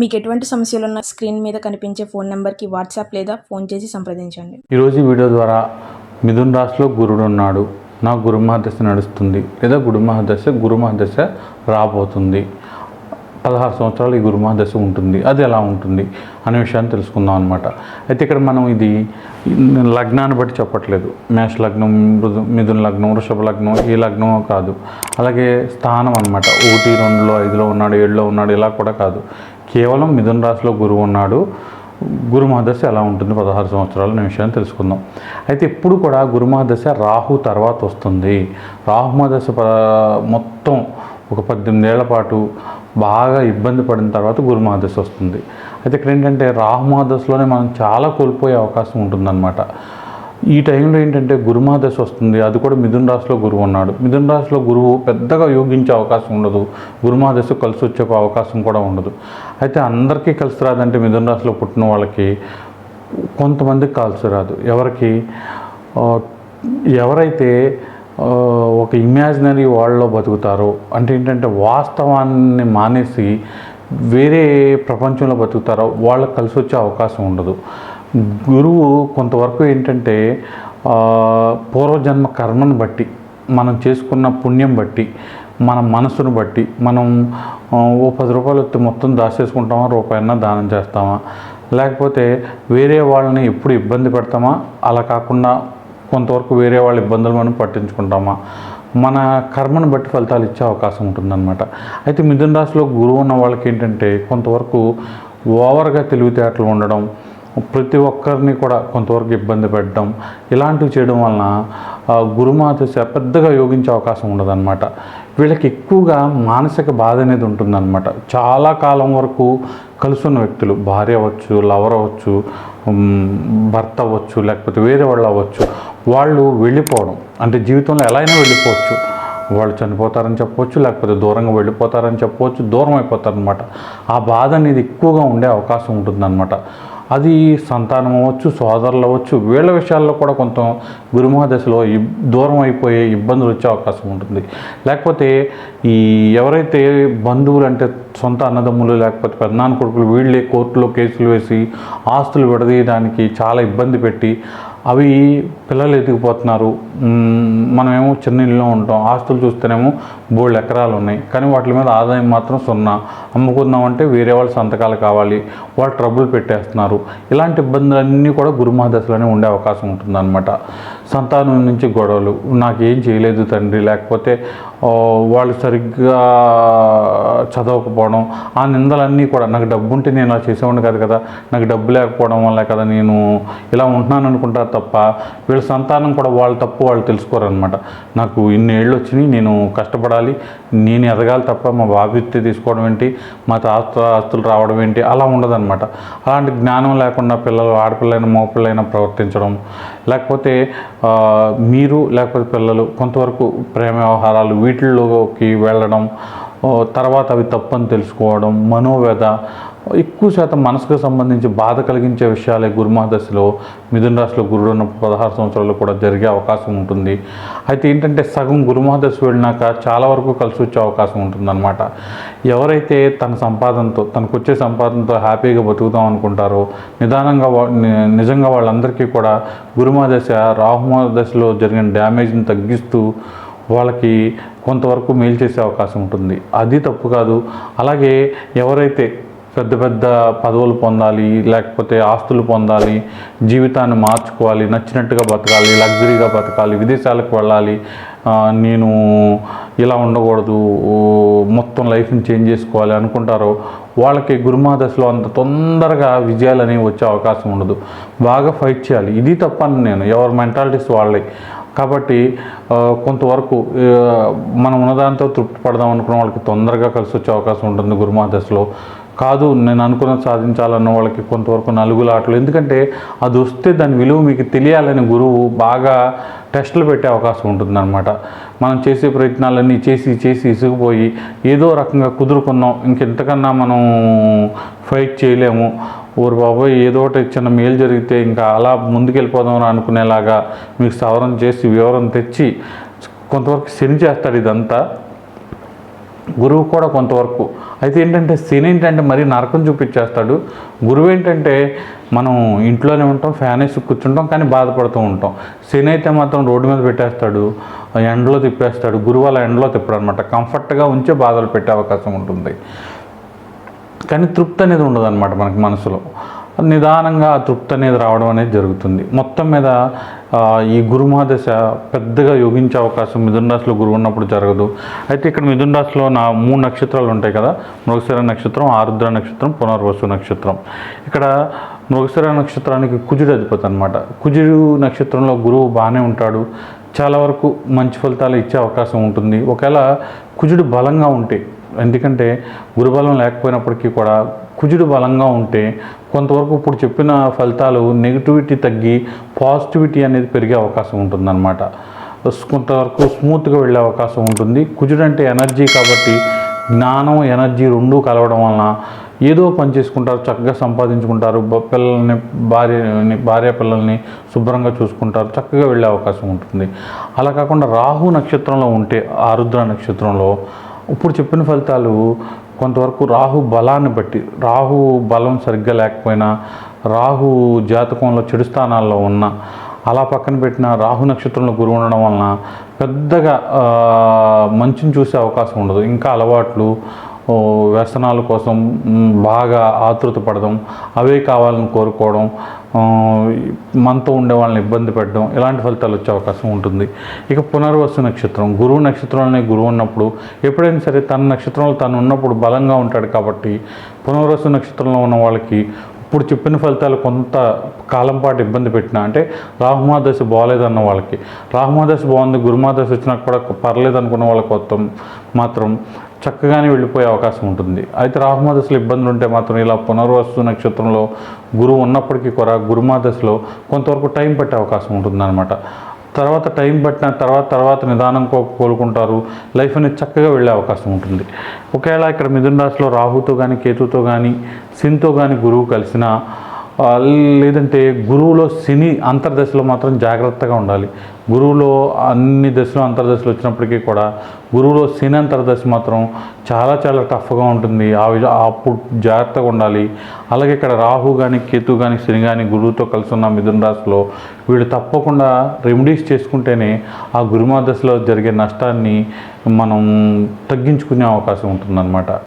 మీకు ఎటువంటి సమస్యలు ఉన్న స్క్రీన్ మీద కనిపించే ఫోన్ నెంబర్కి వాట్సాప్ లేదా ఫోన్ చేసి సంప్రదించండి. ఈరోజు వీడియో ద్వారా మిథున్ రాశిలో గురుడు ఉన్నాడు. నా గురు మహాదశ నడుస్తుంది లేదా గురు మహాదశ గురు మహాదశ రాబోతుంది. పదహారు సంవత్సరాలు ఈ గురుమహాదశ ఉంటుంది. అది ఎలా ఉంటుంది? అనే విషయాన్ని తెలుసుకుందాం అనమాట అయితే ఇక్కడ మనం ఇది లగ్నాన్ని బట్టి చెప్పట్లేదు. మేష లగ్నం మృదు మిథున లగ్నం వృషభ లగ్నం ఏ లగ్నం కాదు. అలాగే స్థానం అనమాట ఒకటి రెండులో ఐదులో ఉన్నాడు ఏడులో ఉన్నాడు ఇలా కూడా కాదు. కేవలం మిథున రాశిలో గురువు ఉన్నాడు. గురు మహాదశ ఎలా ఉంటుంది? పదహారు సంవత్సరాలు అనే విషయాన్ని తెలుసుకుందాం. అయితే ఇప్పుడు కూడా గురు మహాదశ రాహు తర్వాత వస్తుంది. రాహు మహాదశ మొత్తం ఒక పద్దెనిమిదేళ్ళ పాటు బాగా ఇబ్బంది పడిన తర్వాత గురుమహదశ వస్తుంది. అయితే ఇక్కడ ఏంటంటే రాహుమహదశలోనే మనం చాలా కోల్పోయే అవకాశం ఉంటుందన్నమాట. ఈ టైంలో ఏంటంటే గురుమహదశ వస్తుంది. అది కూడా మిథున రాశిలో గురువు ఉన్నాడు. మిథున రాశిలో గురువు పెద్దగా యోగించే అవకాశం ఉండదు. గురుమహాదశ కలిసి వచ్చే అవకాశం కూడా ఉండదు. అయితే అందరికీ కలిసి రాదంటే మిథున రాశిలో పుట్టిన వాళ్ళకి కొంతమందికి కలిసి రాదు. ఎవరికి? ఎవరైతే ఒక ఇమాజినరీ వరల్డ్లో బతుకుతారు. అంటే ఏంటంటే వాస్తవాన్ని మానేసి వేరే ప్రపంచంలో బతుకుతారో. వాళ్ళకి కలిసి వచ్చే అవకాశం ఉండదు. గురువు కొంతవరకు ఏంటంటే పూర్వజన్మ కర్మను బట్టి మనం చేసుకున్న పుణ్యం బట్టి మన మనసును బట్టి మనం ఓ పది రూపాయలు మొత్తం దాచేసుకుంటామా రూపాయన్నా దానం చేస్తామా? లేకపోతే వేరే వాళ్ళని ఎప్పుడు ఇబ్బంది పెడతామా? అలా కాకుండా కొంతవరకు వేరే వాళ్ళ ఇబ్బందులు మనం పట్టించుకుంటామా? మన కర్మను బట్టి ఫలితాలు ఇచ్చే అవకాశం ఉంటుందన్నమాట. అయితే మిథున రాశిలో గురువు ఉన్న వాళ్ళకి ఏంటంటే కొంతవరకు ఓవర్గా తెలివితేటలు ఉండడం ప్రతి ఒక్కరిని కూడా కొంతవరకు ఇబ్బంది పెట్టడం ఇలాంటివి చేయడం వలన గురుమాత పెద్దగా యోగించే అవకాశం ఉండదన్నమాట. వీళ్ళకి ఎక్కువగా మానసిక బాధ అనేది ఉంటుందన్నమాట. చాలా కాలం వరకు కలుసున్న వ్యక్తులు భార్య అవ్వచ్చు లవర్ అవ్వచ్చు భర్త అవ్వచ్చు లేకపోతే వేరే వాళ్ళు అవ్వచ్చు వాళ్ళు వెళ్ళిపోవడం. అంటే జీవితంలో ఎలా అయినా వెళ్ళిపోవచ్చు. వాళ్ళు చనిపోతారని చెప్పవచ్చు లేకపోతే దూరంగా వెళ్ళిపోతారని చెప్పవచ్చు దూరం అయిపోతారనమాట ఆ బాధ అనేది ఎక్కువగా ఉండే అవకాశం ఉంటుందన్నమాట. అది సంతానం అవ్వచ్చు సోదరులు అవ్వచ్చు వీళ్ళ విషయాల్లో కూడా కొంత గురుమహ దశలో దూరం అయిపోయే ఇబ్బందులు వచ్చే అవకాశం ఉంటుంది. లేకపోతే ఈ ఎవరైతే బంధువులు అంటే సొంత అన్నదమ్ములు లేకపోతే పెద్దనాన్న కొడుకులు వీళ్ళే కోర్టులో కేసులు వేసి ఆస్తులు విడదీయడానికి చాలా ఇబ్బంది పెట్టి అవి పిల్లలు ఎదిగిపోతున్నారు. మనమేమో చిన్న ఇల్లులో ఉంటాం. ఆస్తులు చూస్తేనేమో బోల్డ్ ఎకరాలు ఉన్నాయి. కానీ వాటి మీద ఆదాయం మాత్రం సున్నా. అమ్ముకుందామంటే వేరే వాళ్ళ సంతకాలు కావాలి. వాళ్ళు ట్రబుల్ పెట్టేస్తున్నారు. ఇలాంటి ఇబ్బందులన్నీ కూడా గురుమహాదశలోనే ఉండే అవకాశం ఉంటుందన్నమాట. సంతానం నుంచి గొడవలు. నాకేం చేయలేదు తండ్రి. లేకపోతే వాళ్ళు సరిగ్గా చదవకపోవడం. ఆ నిందలన్నీ కూడా. నాకు డబ్బు ఉంటే నేను ఇలా చేసేవాడిని కాదు కదా. నాకు డబ్బు లేకపోవడం వల్ల కదా నేను ఇలా ఉంటున్నాను అనుకుంటారు తప్ప వీళ్ళ సంతానం కూడా వాళ్ళ తప్పు వాళ్ళు తెలుసుకోరనమాట నాకు ఇన్ని ఏళ్ళు వచ్చినాయి నేను కష్టపడాలి నేను ఎదగాలి తప్ప మా బాబిత్తి తీసుకోవడం ఏంటి మా తాత ఆస్తులు రావడం ఏంటి అలా ఉండదన్నమాట. అలాంటి జ్ఞానం లేకుండా పిల్లలు ఆడపిల్లైన మగపిల్లైనా ప్రవర్తించడం లేకపోతే మీరు లేకపోతే పిల్లలు కొంతవరకు ప్రేమ వ్యవహారాలు వీటిల్లోకి వెళ్ళడం తర్వాత అవి తప్పని తెలుసుకోవడం మనోవ్యధ ఎక్కువ శాతం మనసుకు సంబంధించి బాధ కలిగించే విషయాలే గురుమహదశలో మిథున రాశిలో గురుడు ఉన్న పదహారు సంవత్సరాలు కూడా జరిగే అవకాశం ఉంటుంది. అయితే ఏంటంటే సగం గురుమహదశ వెళ్ళినాక చాలా వరకు కలిసి వచ్చే అవకాశం ఉంటుందన్నమాట. ఎవరైతే తన సంపాదనతో తనకు వచ్చే సంపాదనతో హ్యాపీగా బతుకుతాం అనుకుంటారో నిదానంగా వా- ని- నిజంగా వాళ్ళందరికీ కూడా గురుమహదశ రాహుమహదశలో జరిగిన డ్యామేజ్ని తగ్గిస్తూ వాళ్ళకి కొంతవరకు మేలు చేసే అవకాశం ఉంటుంది. అది తప్పు కాదు. అలాగే ఎవరైతే పెద్ద పెద్ద పదవులు పొందాలి లేకపోతే ఆస్తులు పొందాలి జీవితాన్ని మార్చుకోవాలి నచ్చినట్టుగా బతకాలి లగ్జరీగా బతకాలి విదేశాలకు వెళ్ళాలి నేను ఇలా ఉండకూడదు మొత్తం లైఫ్ని చేంజ్ చేసుకోవాలి అనుకుంటారో వాళ్ళకి గురుమాదశలో అంత తొందరగా విజయాలు అనేవి వచ్చే అవకాశం ఉండదు. బాగా ఫైట్ చేయాలి. ఇది తప్పని నేను. ఎవరి మెంటాలిటీస్ వాళ్ళే. కాబట్టి కొంతవరకు మనం ఉన్నదాంతో తృప్తి పడదాం అనుకున్న వాళ్ళకి తొందరగా కలిసి వచ్చే అవకాశం ఉంటుంది గురుమహాదశలో. కాదు నేను అనుకున్నది సాధించాలన్న వాళ్ళకి కొంతవరకు నలుగులాటలు ఎందుకంటే అది వస్తే దాని విలువ మీకు తెలియాలని గురువు బాగా టెస్టులు పెట్టే అవకాశం ఉంటుందన్నమాట. మనం చేసే ప్రయత్నాలన్నీ చేసి చేసి ఇసుకుపోయి ఏదో రకంగా కుదురుకున్నాం ఇంకెంతకన్నా మనం ఫైట్ చేయలేము ఊరు బాబోయ్ ఏదో ఒకటి చిన్న మేలు జరిగితే ఇంకా అలా ముందుకెళ్ళిపోదాం అనుకునేలాగా మీకు సవరం చేసి వివరం తెచ్చి కొంతవరకు శని చేస్తాడు ఇదంతా. గురువు కూడా కొంతవరకు. అయితే ఏంటంటే శని ఏంటంటే మరీ నరకం చూపించేస్తాడు. గురువు ఏంటంటే మనం ఇంట్లోనే ఉంటాం ఫ్యాన్ వేసి కూర్చుంటాం కానీ బాధపడుతూ ఉంటాం. శని అయితే మాత్రం రోడ్డు మీద పెట్టేస్తాడు ఎండలో తిప్పేస్తాడు. గురువు అలా ఎండలో తిప్పడు అనమాట కంఫర్ట్గా ఉంచే బాధలు పెట్టే అవకాశం ఉంటుంది. కానీ తృప్తి అనేది ఉండదు అనమాట మనకి మనసులో. నిదానంగా ఆ తృప్తి అనేది రావడం అనేది జరుగుతుంది. మొత్తం మీద ఈ గురుమహాదశ పెద్దగా యోగించే అవకాశం మిథున రాశిలో గురువు ఉన్నప్పుడు జరగదు. అయితే ఇక్కడ మిథున రాశిలో నా మూడు నక్షత్రాలు ఉంటాయి కదా మృగశిర నక్షత్రం ఆరుద్ర నక్షత్రం పునర్వసు నక్షత్రం. ఇక్కడ మృగశిర నక్షత్రానికి కుజుడు అధిపతి అనమాట కుజుడు నక్షత్రంలో గురువు బాగానే ఉంటాడు. చాలా వరకు మంచి ఫలితాలు ఇచ్చే అవకాశం ఉంటుంది. ఒకవేళ కుజుడు బలంగా ఉంటే ఎందుకంటే గురుబలం లేకపోయినప్పటికీ కూడా కుజుడు బలంగా ఉంటే కొంతవరకు ఇప్పుడు చెప్పిన ఫలితాలు నెగిటివిటీ తగ్గి పాజిటివిటీ అనేది పెరిగే అవకాశం ఉంటుందన్నమాట. కొంతవరకు స్మూత్గా వెళ్ళే అవకాశం ఉంటుంది. కుజుడు అంటే ఎనర్జీ కాబట్టి జ్ఞానం ఎనర్జీ రెండూ కలవడం వలన ఏదో పని చేసుకుంటారు చక్కగా సంపాదించుకుంటారు పిల్లల్ని భార్యని భార్య పిల్లల్ని శుభ్రంగా చూసుకుంటారు చక్కగా వెళ్ళే అవకాశం ఉంటుంది. అలా కాకుండా రాహు నక్షత్రంలో ఉంటే ఆరుద్ర నక్షత్రంలో ఇప్పుడు చెప్పిన ఫలితాలు కొంతవరకు రాహు బలాన్ని బట్టి రాహు బలం సరిగ్గా లేకపోయినా రాహు జాతకంలో చెడు స్థానాల్లో ఉన్న అలా పక్కన పెట్టిన రాహు నక్షత్రంలో గురువు ఉండడం వలన పెద్దగా మంచిని చూసే అవకాశం ఉండదు. ఇంకా అలవాట్లు వ్యసనాల కోసం బాగా ఆతృత పడడం అవే కావాలని కోరుకోవడం మనతో ఉండే వాళ్ళని ఇబ్బంది పెట్టడం ఇలాంటి ఫలితాలు వచ్చే అవకాశం ఉంటుంది. ఇక పునర్వసు నక్షత్రం గురువు నక్షత్రంలోనే గురువు ఉన్నప్పుడు ఎప్పుడైనా సరే తన నక్షత్రంలో తను ఉన్నప్పుడు బలంగా ఉంటాడు కాబట్టి పునర్వసు నక్షత్రంలో ఉన్న వాళ్ళకి ఇప్పుడు చెప్పిన ఫలితాలు కొంత కాలం పాటు ఇబ్బంది పెట్టినా అంటే రాహుమాదశ బాగాలేదన్న వాళ్ళకి రాహుమాదశ బాగుంది గురుమాదశ వచ్చినా కూడా పర్లేదు అనుకున్న వాళ్ళకి మొత్తం మాత్రం చక్కగానే వెళ్ళిపోయే అవకాశం ఉంటుంది. అయితే రాహుమా దశలో ఇబ్బందులు ఉంటే మాత్రం ఇలా పునర్వస్తు నక్షత్రంలో గురువు ఉన్నప్పటికీ కూడా గురుమా దశలో కొంతవరకు టైం పట్టే అవకాశం ఉంటుందన్నమాట. తర్వాత టైం పట్టిన తర్వాత తర్వాత నిదానం కోలుకుంటారు. లైఫ్ అనేది చక్కగా వెళ్ళే అవకాశం ఉంటుంది. ఒకవేళ ఇక్కడ మిథున రాశిలో రాహుతో కానీ కేతుతో కానీ సింతో కానీ గురువు కలిసినా లేదంటే గురువులో శని అంతర్దశలో మాత్రం జాగ్రత్తగా ఉండాలి. గురువులో అన్ని దశలు అంతర్దశలు వచ్చినప్పటికీ కూడా గురువులో శని అంతర్దశ మాత్రం చాలా చాలా టఫ్గా ఉంటుంది. ఆ అప్పుడు జాగ్రత్తగా ఉండాలి. అలాగే ఇక్కడ రాహు కానీ కేతు కానీ శని కానీ గురువుతో కలిసి ఉన్న మిథున రాశిలో వీళ్ళు తప్పకుండా రెమెడీస్ చేసుకుంటేనే ఆ గురుమా దశలో జరిగే నష్టాన్ని మనం తగ్గించుకునే అవకాశం ఉంటుందన్నమాట.